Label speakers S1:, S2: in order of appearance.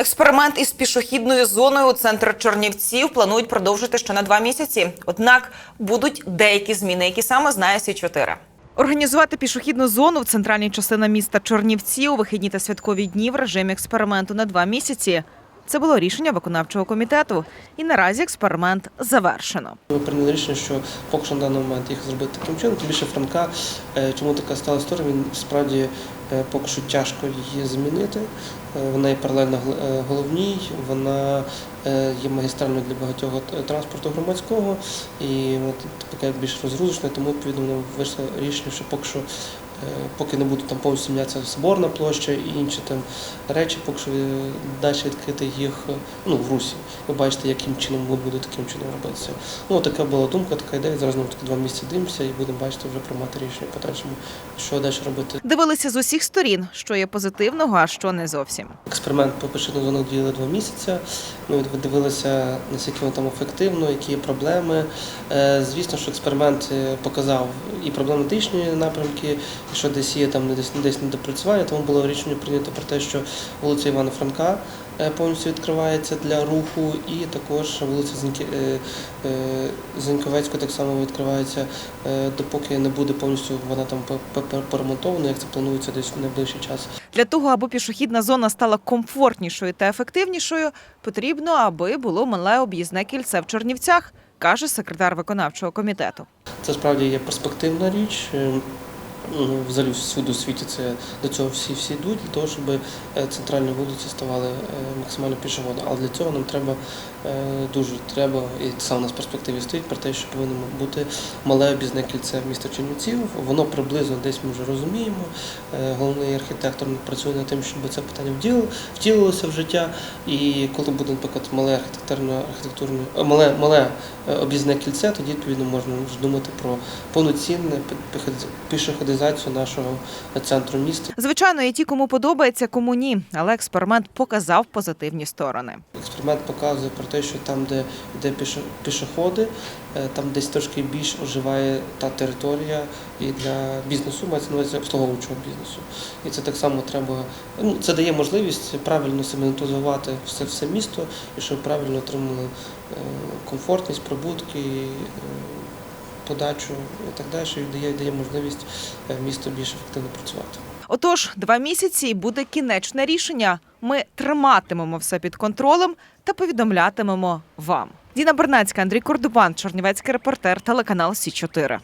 S1: Експеримент із пішохідною зоною у центр Чернівців планують продовжити ще на два місяці. Однак будуть деякі зміни, які саме знає Сі 4 Організувати пішохідну зону в центральній частині міста Чернівці у вихідні та святкові дні в режимі експерименту на два місяці. Це було рішення виконавчого комітету, і наразі експеримент завершено.
S2: Ми прийняли рішення, що поки що на даний момент їх зробити таким чином. Тим більше Франка, е, чому така стала історія, він справді поки що тяжко її змінити. Е, Вона є паралельно е, головній, вона е, є магістральною для багатьох е, транспорту громадського і така більш розгрузочна, тому відповідно вийшло рішення, що поки що. е, Поки не буде там повністю мінятися соборна площа і інші там речі, поки що е, далі відкрити їх е, ну, в русі. Ви бачите, яким чином буде таким чином робитися. Ну, така була думка, така ідея. Зараз ми таки два місяці дивимося і будемо бачити вже приймати рішення по подальшому, що далі робити.
S1: Дивилися з усіх сторін, що є позитивного, а що не зовсім.
S2: Експеримент по зонах діяли два місяці. Ми дивилися, наскільки воно там ефективно, які є проблеми. Е, Звісно, що експеримент е, показав і проблематичні напрямки, і що десь є там десь недопрацювання. Тому було рішення прийнято про те, що вулиця Івана Франка повністю відкривається для руху, і також вулиця Зіньки- е, е, так само відкривається, е, допоки не буде повністю вона там поремонтована, як це планується десь в найближчий час.
S1: Для того, аби пішохідна зона стала комфортнішою та ефективнішою, потрібно, аби було мале об'їзне кільце в Чернівцях, каже секретар виконавчого комітету.
S2: Це справді є перспективна річ. Ну, Взагалі всюди у світі це до цього всі всі йдуть для того, щоб е, центральні вулиці ставали е, максимально пішохідними. Але для цього нам треба е, дуже треба, і це у нас в перспективі стоїть про те, що повинно бути мале об'їзне кільце міста Чернівців. Воно приблизно десь ми вже розуміємо. Головний архітектор працює над тим, щоб це питання втілилося в життя. І коли буде, наприклад, мале архітектурне, мале, мале об'їзне кільце, тоді відповідно можна вже думати про повноцінне пі- пішоходизацію нашого центру міста.
S1: Звичайно, є ті, кому подобається, кому ні, але експеримент показав позитивні сторони.
S2: Експеримент показує про те, що там, де йде пішоходи, е, там десь трошки більш оживає та територія і для бізнесу, мається на увазі обслуговуючого бізнесу. І це так само треба. Ну, це дає можливість правильно сементизувати все, все місто і щоб правильно отримали е, комфортність, прибутки. е, Подачу і так далі, і дає, дає можливість е, місту більш ефективно працювати.
S1: Отож, два місяці і буде кінечне рішення. Ми триматимемо все під контролем та повідомлятимемо вам. Діна Бернацька, Андрій Кордубан, Чернівецький репортер, телеканал Сі 4